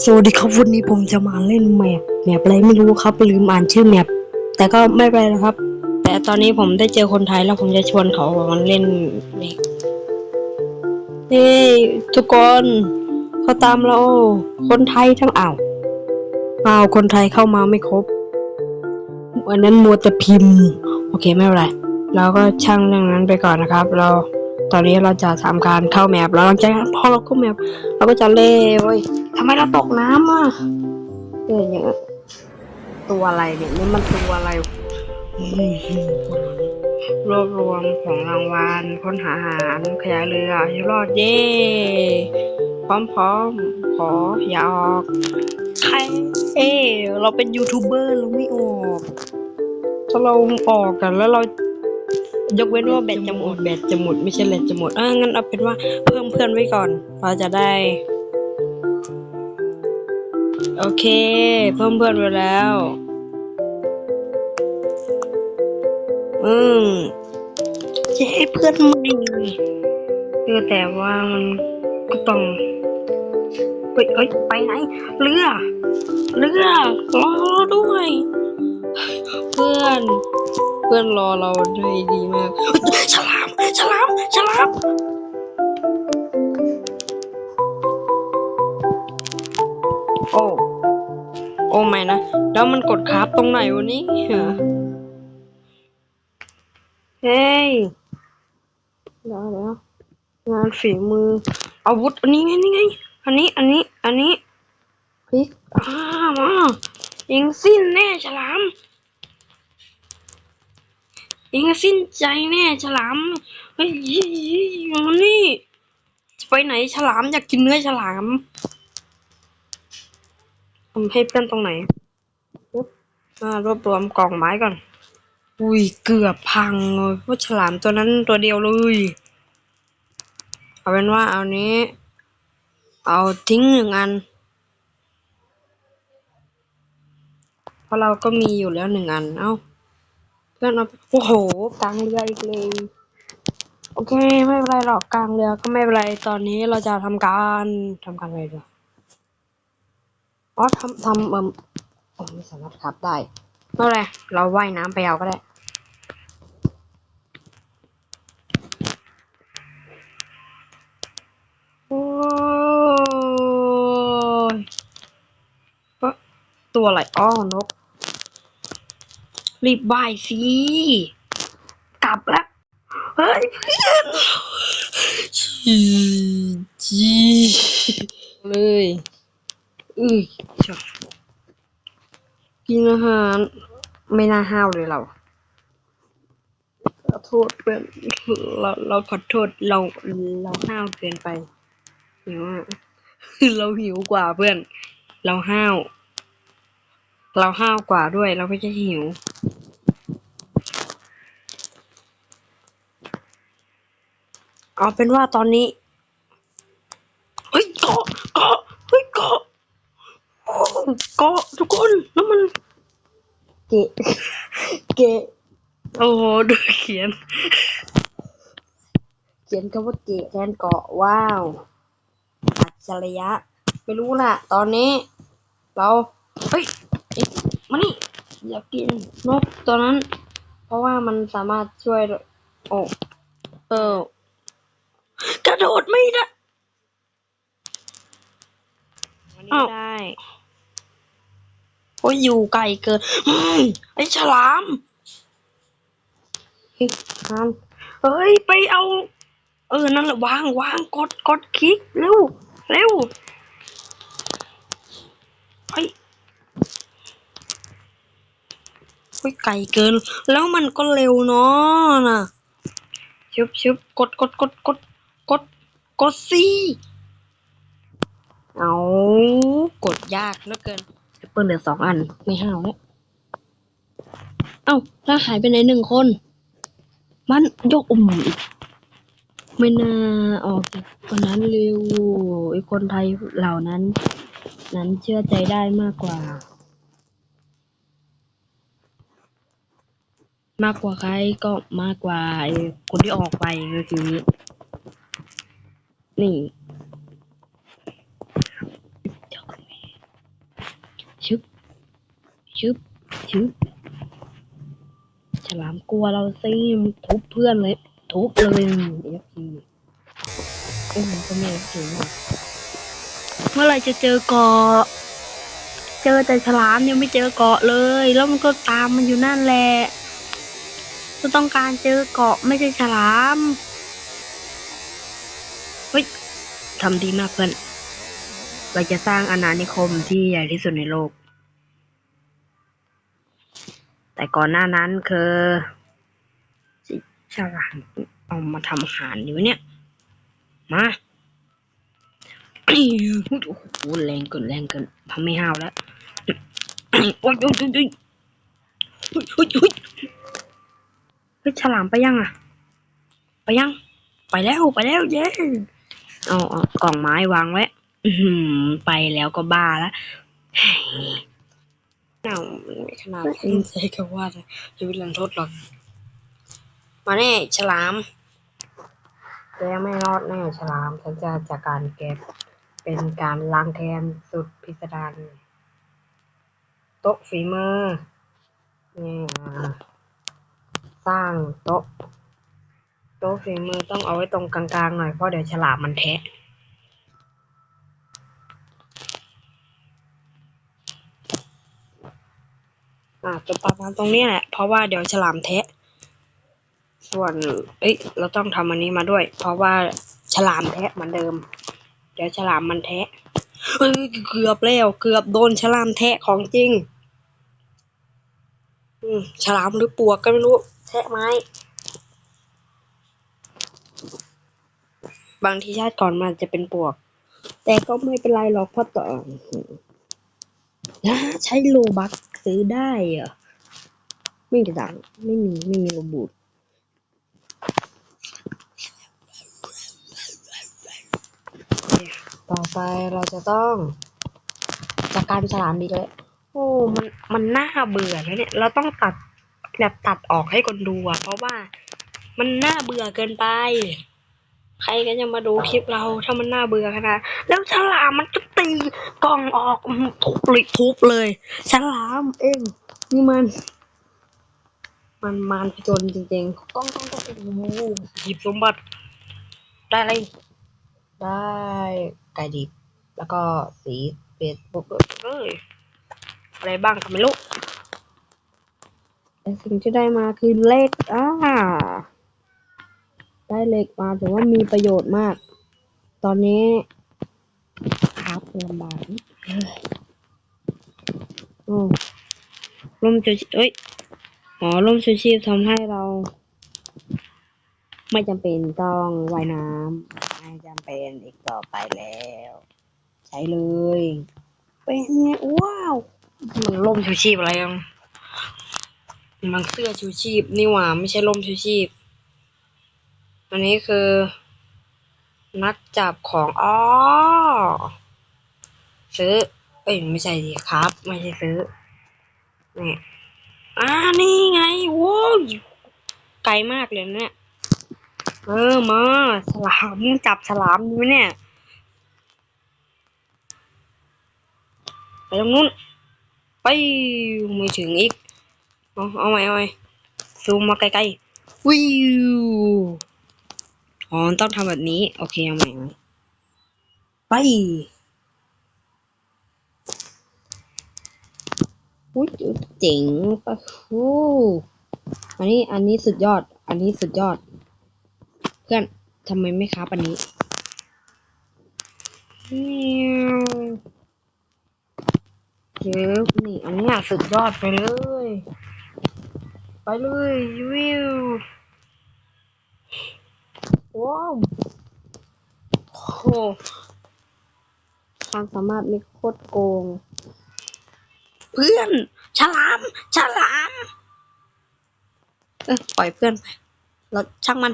สวัสดีครับวันนี้ผมจะมาเล่นแมปแมปอะไรไม่รู้ครับลืมอ่านชื่อแมปแต่ก็ไม่เป็นไรนะครับ แต่ตอนนี้ผมได้เจอคนไทยแล้วผมจะชวนเขามาเล่นนี่เฮ้ทุกคนเขาตามเราคนไทยทั้งอ่าวอ้าวคนไทยเข้ามาไม่ครบวันนั้นมัวแต่พิมพ์ โอเคไม่เป็นไรเราก็ช่างเรื่องนั้นไปก่อนนะครับ เรา ตอนนี้เราจะทำการเข้าแมปแล้วหลังจากนั้นพอเราเข้าแมปเราก็จะเล่เว้ยทำไมเราตกน้ำอะเกิดอย่างตัวอะไรเนี่ยนี่มันตัวอะไรรวบรวมของรางวัลค้นหาอาหารขยายเรือให้รอดเย่พร้อมๆขออย่าออกใครเอ้เราเป็นยูทูบเบอร์เราไม่ออกถ้าเราออกกันแล้วเรา ยกเว้นว่าแบตจะหมดแบตจะหมดไม่ใช่แบตจะหมดอ่างั้นเอาเป็นว่าเพิ่มเพื่อนไว้ก่อน เราจะได้ โอเค เพิ่มเพื่อนไว้แล้ว อืมจะให้เพื่อนใหม่เออแต่ว่ามันก็ต้องเฮ้ยเอ้ยไปไหนเรือ เรือรอด้วย เพื่อน พื่อนรอเราได้ดีมากเฮ้ยฉลามฉลามฉลามโอ้โอ้ไม่นะ แล้วมันกดคราฟตรงไหนวะนี่เฮ้ยเดี๋ยวเดี๋ยวงานฝีมือ อาวุธอันนี้ไงนี่ไง อันนี้อันนี้ อันนี้พลิกอ่ามายิงสิ้นแน่ฉลาม เองสิ้นใจแน่ฉลามเฮ้ยอยู่นี่จะไปไหนฉลามอยากกินเนื้อฉลามทำให้เพื่อนตรงไหนปึ๊บอ่ารวบรวมกล่องไม้ก่อน อุ้ยเกือบพังเลยเพราะฉลามตัวนั้นตัวเดียวเลย เอาเป็นว่าเอานี้ เอาทิ้งหนึ่งอัน เพราะเราก็มีอยู่แล้วหนึ่งอัน เอ้า พื่อนเอาโอ้โหกลางเรืออีกเลยโอเค ไม่เป็นไรหรอกกลางเรือก็ไม่เป็นไรตอนนี้เราจะทำการทำการอะไรดีอ๋อทำทำเอ่มโอ้ไม่สามารถขับได้ไม่เป็นไรเราว่ายน้ำไปเอาก็ได้โอ้ตัวอะไรอ้อนก รีบไหว้สิกลับแล้วเฮ้ยเพื่อนจีจีเลยอือชอบกินอาหารไม่น่าห้าวเลยเราขอโทษเพื่อนเราเราขอโทษเราเราห้าวเกินไปหิวอะเราหิวกว่าเพื่อน เราห้าว เราห้าวกว่าด้วย เราไม่ใช่หิว เอาเป็นว่าตอนนี้ เฮ้ยเกาะเกาะเฮ้ยเกาะโอ้เกาะทุกคนแล้วมัน เกะเกะโอ้โหดูเขียน เขียนคำว่าเกะแทนเกาะว้าว อัจฉริยะ ไม่รู้ล่ะ ตอนนี้ เรา เฮ้ยเอ๊ะ มานี่อยากกินนกตัวนั้น เพราะว่ามันสามารถช่วย โอ้เออกระโดดไม่ได้วันนี้ได้โอ้ยอยู่ไกลเกินอืมไอ้ฉลามเฮ้ยทานเฮ้ย ไปเอา เออ นั่นแหละวางวางกดกดคลิก เร็ว เร็วเฮ้ย เฮ้ยไกลเกิน แล้วมันก็เร็วเนาะนะชึบชึบกดกดกดกดกดกดสิเอากดยากเหลือเกินแอปเปิลเหลือสองอัน ไม่ห้าวแล้วเอ้าแล้วหายไปไหนหนึ่งคน มันยกอุ่มอีกไม่น่าออกจากคนนั้นเร็วไอคนไทยเหล่านั้น นั้นเชื่อใจได้มากกว่า มากกว่าใครก็มากกว่าไอ้คนที่ออกไปก็คือนี่ชึบชึบชึบฉลามกลัวเราสิมทุบเพื่อนเลย ทุบเลยเอฟทีเอ้ยมันก็ไม่ถึงอะเมื่อไหรจะเจอเกาะเจอแต่ฉลามยังไม่เจอเกาะเลย แล้วมันก็ตามมันอยู่นั่นแหละ ก็ต้องการเจอเกาะไม่ใช่ฉลาม เฮ้ยทำดีมากเพื่อน เราจะสร้างอาณานิคมที่ใหญ่ที่สุดในโลก แต่ก่อนหน้านั้นคือฉลามเอามาทำอาหารอยู่เนี่ย มาโอ้โหแรงเกินแรงเกินทำไม่ห้าวแล้ว โอ้ยโอ้ยโอ้ยโอ้ยโอ้ย เฮ้ยฉลามไปยังอะ ไปยัง ไปแล้วไปแล้วเย้เอาเอากล่องไม้วางไว้อือหือไปแล้วก็บ้าล้วเน่าไม่ขนาดนั้นใช้คำว่าชีวิตลันทดหรอก มาแน่ฉลาม แกไม่รอดแน่ฉลามฉันจะจัดการแกเป็นการล้างแค้นสุดพิสดารโต๊ะฝีมือนี่อ่า สร้างโต๊ะ โต๊ะฝีมือต้องเอาไว้ตรงกลางๆหน่อยเพราะเดี๋ยวฉลามมันแทะอ่าจะประมาณตรงนี้แหละเพราะว่าเดี๋ยวฉลามแทะ ส่วน เอ้ย เราต้องทำอันนี้มาด้วย เพราะว่าฉลามแทะเหมือนเดิม เดี๋ยวฉลามมันแทะเฮ้ยเกือบแล้วเกือบโดนฉลามแทะของจริง อืมฉลามหรือปวกก็ไม่รู้ แทะไม้ บางทีชาติก่อนมันจะเป็นปวก แต่ก็ไม่เป็นไรหรอกเพราะต่อนะใช้โลบักซื้อได้เหรอไม่กระดังไม่มี ไม่มีโลบูดต่อไปเราจะต้องจัดการฉลามดีเลย โอ้ มัน มันน่าเบื่อแล้วเนี่ย เราต้องตัด แบบตัดออกให้คนดูอะเพราะว่ามันน่าเบื่อเกินไป ใครก็จะมาดูคลิปเราถ้ามันน่าเบื่อขนาดแล้วฉลามมันก็ตีกล่องออกทุบเลยทุบเลยฉลามเองนี่มัน มันมารผจญจริงๆกล้องกล้องกล้องโอ้หยิบสมบัติ ได้อะไรได้ไก่ดิบแล้วก็สีเป็ดบุกเอ้ยอะไรบ้างก็ไม่รู้ แต่สิ่งที่ได้มาคือเลขอ่าได้เหล็กมาถือว่ามีประโยชน์มาก ตอนนี้ครับลำบากนิดเอ้ยโอ้ร่มชูชีพเอ้ยอ๋อร่มชูชีพทำให้เรา ไม่จำเป็นต้องว่ายน้ำไม่จำเป็นอีกต่อไปแล้ว ใช้เลย เป็นไงว้าวมันร่มชูชีพอะไรกัน มันเสื้อชูชีพนี่หว่าไม่ใช่ร่มชูชีพ อันนี้คือ นักจับของอ๋อซื้อ เอ้ยไม่ใช่ดิครับ ไม่ใช่ซื้อนี่อ่านี่ไงโว้ยไกลมากเลยเนี่ยเออมาฉลามจับฉลามดูไหมเนี่ยไปตรงนู้นไปไม่ถึงอีก เอาเอาใหม่เอาใหม่ซูมมาไกลๆวิวอ๋อต้องทำแบบนี้ โอเคเอาใหม่เอาใหม่ไปอุ้ยเจ๋งปะฟูอันนี้อันนี้สุดยอด อันนี้สุดยอด เพื่อนทำไมไม่ครับอันนี้เมียวเดี๋ยวนี่อันนี้อะสุดยอดไปเลย ไปเลยวิวว้าวโอ้โหความสามารถนี่โคตรโกง เพื่อนฉลามฉลามเออปล่อยเพื่อนไปเราช่างมัน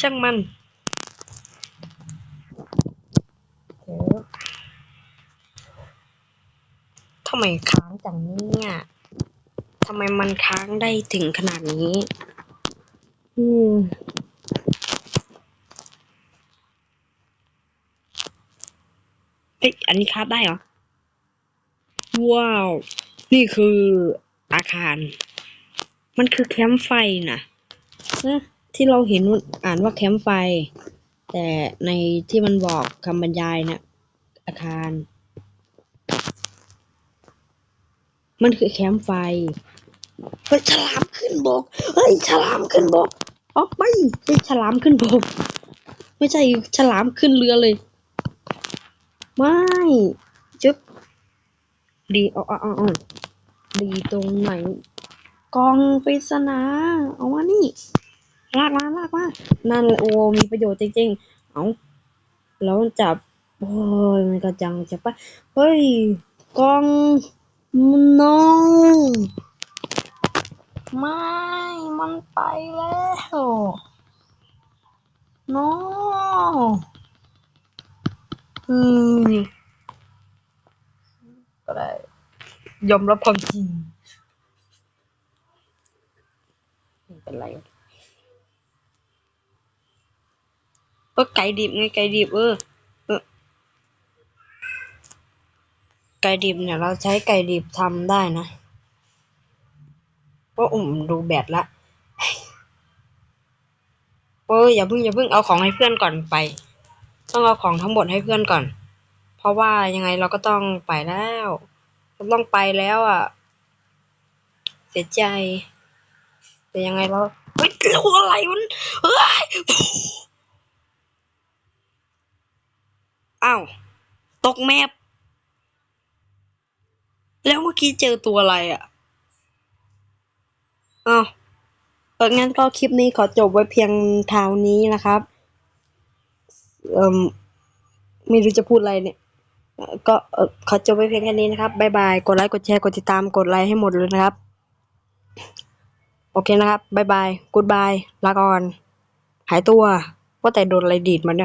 ช่างมันเดี๋ยวทำไมค้างจังเนี่ย ทำไมมันค้างได้ถึงขนาดนี้ อืมเอ้ยอันนี้คาบได้เหรอ ว้าว นี่คืออาคาร มันคือแคมป์ไฟนะนะที่เราเห็นมันอ่านว่าแคมป์ไฟ แต่ในที่มันบอกคำบรรยายนะอาคาร มันคือแคมไฟเฮ้ยฉลามขึ้นบกเฮ้ยฉลามขึ้นบกออกไปเฮ้ยฉลามขึ้นบกไม่ใช่ฉลามขึ้นเรือเลย ไม่จึ๊บดีเอาเอาเอาเอดีตรงไหน กองปริศนาเอามานี่ลากมาลากมานั่นโอ้มีประโยชน์จริงๆ เอาแล้วจับโอ้ยมันกระจังจะปะเฮ้ยกอง น้องไม่ มันไปแล้วน้องอืมก็ได้ยอมรับความจริงไม่เป็นไรเออไก่ดิบไงไก่ดิบเออเออ ไก่ดิบเนี่ยเราใช้ไก่ดิบทำได้นะว่าอุ่มดูแบตละเอออย่าเพิ่งอย่าเพิ่งเอาของให้เพื่อนก่อนไป ต้องเอาของทั้งหมดให้เพื่อนก่อน เพราะว่ายังไงเราก็ต้องไปแล้วเราต้องไปแล้วอะ เสียใจ แต่ยังไงเราเฮ้ยรู้อะไรมันเฮ้ยอ้าวตกแมป แล้วเมื่อกี้เจอตัวอะไรอะอ้าวเองั้นก็คลิปนี้ขอจบไว้เพียงเท่านี้นะครับ เอ่มไม่รู้จะพูดอะไรเนี่ย ก็ขอจบไว้เพียงแค่นี้นะครับ บ๊ายบาย กดไลค์ กดแชร์ กดติดตาม กดไลค์ให้หมดเลยนะครับ โอเคนะครับ บ๊ายบาย กูดบาย ลาก่อน หายตัว ว่าแต่โดนอะไรดีดมาเนี่ย